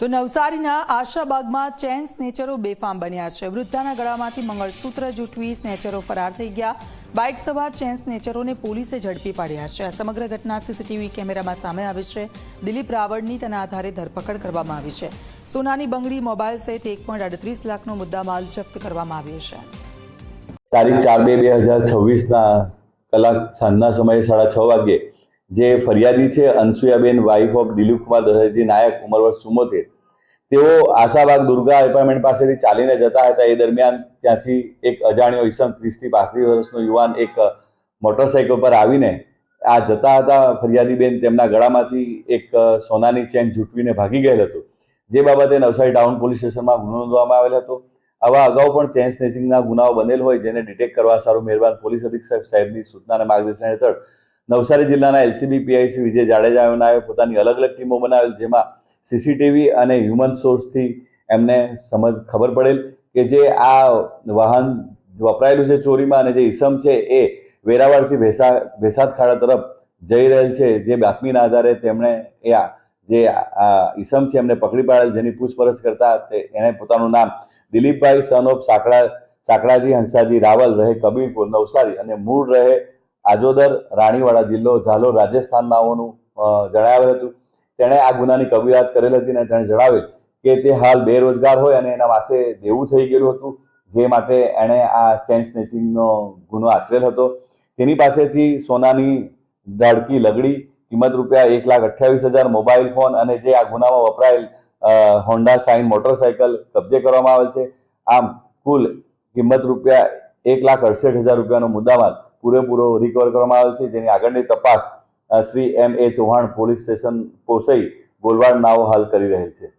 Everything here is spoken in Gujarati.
તો નવસારીના આશાબાગમાં ચેન સ્નેચરો બેફામ બન્યા છે. વૃદ્ધાના ગળામાંથી મંગળસૂત્ર જૂટવી સ્નેચરો ફરાર થઈ ગયા. બાઇક સવાર ચેન સ્નેચરોને પોલીસે ઝડપી પાડ્યા છે. આ સમગ્ર ઘટના સીસીટીવી કેમેરામાં સામે આવી છે. દિલીપ રાવળની તેના આધારે ધરપકડ કરવામાં આવી છે. સોનાની બંગડી મોબાઈલ સહિત એક પોઈન્ટ અડત્રીસ લાખનો મુદ્દામાલ જપ્ત કરવામાં આવ્યો છે. તારીખ ચાર બે બે હજાર છવ્વીસના કલાક સાંજના સમયે સાડા છ વાગ્યે જે ફરિયાદી છે અનસુયાબેન વાઇફ ઓફ દિલીપકુમાર દહેજી, નાયક ઉંમર વર્ષ ચુમ્મોતેર તેઓ આશાબાગ દુર્ગા એપાર્ટમેન્ટ પાસેથી ચાલીને જતા હતા. એ દરમિયાન ત્યાંથી એક અજાણ્યો ઈસમ ત્રીસથી પાંત્રીસ વર્ષનો યુવાન એક મોટરસાઇકલ પર આવીને આ જતા હતા. ફરિયાદીબેન તેમના ગળામાંથી એક સોનાની ચેન ઝૂંટવીને ભાગી ગયેલ હતો. જે બાબતે નવસારી ટાઉન પોલીસ સ્ટેશનમાં ગુનો નોંધવામાં આવેલ હતો. આવા અગાઉ પણ ચેન સ્નેચિંગના ગુનાઓ બનેલ હોય, જેને ડિટેક્ટ કરવા સારું મહેરબાન પોલીસ અધિક્ષક સાહેબની સૂચના માર્ગદર્શન હેઠળ નવસારી જિલ્લાના એલસીબી પીઆઈસી વિજય જાડેજાઓના પોતાની અલગ અલગ ટીમો બનાવેલ, જેમાં સીસીટીવી અને હ્યુમન સોર્સથી એમને સમજ ખબર પડેલ કે જે આ વાહન વપરાયેલું છે ચોરીમાં અને જે ઈસમ છે એ વેરાવળથી ભેસા ભેસાદ ખાડા તરફ જઈ રહેલ છે, જે બાતમીના આધારે તેમણે એ આ જે આ ઈસમ છે એમને પકડી પાડેલ, જેની પૂછપરછ કરતા તે એણે પોતાનું નામ દિલીપભાઈ સન ઓફ સાંકડા સાંકડાજી હંસાજી રાવલ રહે કબીરપુર, નવસારી અને મૂળ રહે આજોદર, રાણીવાડા જિલ્લો, ઝાલોર, રાજસ્થાન નામોનું જણાવ્યું હતું. તેણે આ ગુનાની કબૂલાત કરેલ હતી અને તેણે જણાવેલ કે તે હાલ બેરોજગાર હોય અને એના માથે દેવું થઈ ગયેલું હતું, જે માટે એણે આ ચેન સ્નેચિંગનો ગુનો આચરેલ હતો. તેની પાસેથી સોનાની દાડકી લગડી, કિંમત રૂપિયા એક લાખ અઠ્યાવીસ હજાર, મોબાઈલ ફોન અને જે આ ગુનામાં વપરાયેલ હોન્ડા સાઇન મોટરસાયકલ કબજે કરવામાં આવેલ છે. આમ કુલ કિંમત રૂપિયા એક લાખ અડસઠ હજાર રૂપિયાનો મુદ્દામાલ પૂરેપૂરો રિકવર કરવામાં આવેલ છે. જેની આગળની તપાસ Shri M A Chauhan police station પોસઈ Golwad નાઓ હાલ કરી રહેલ છે.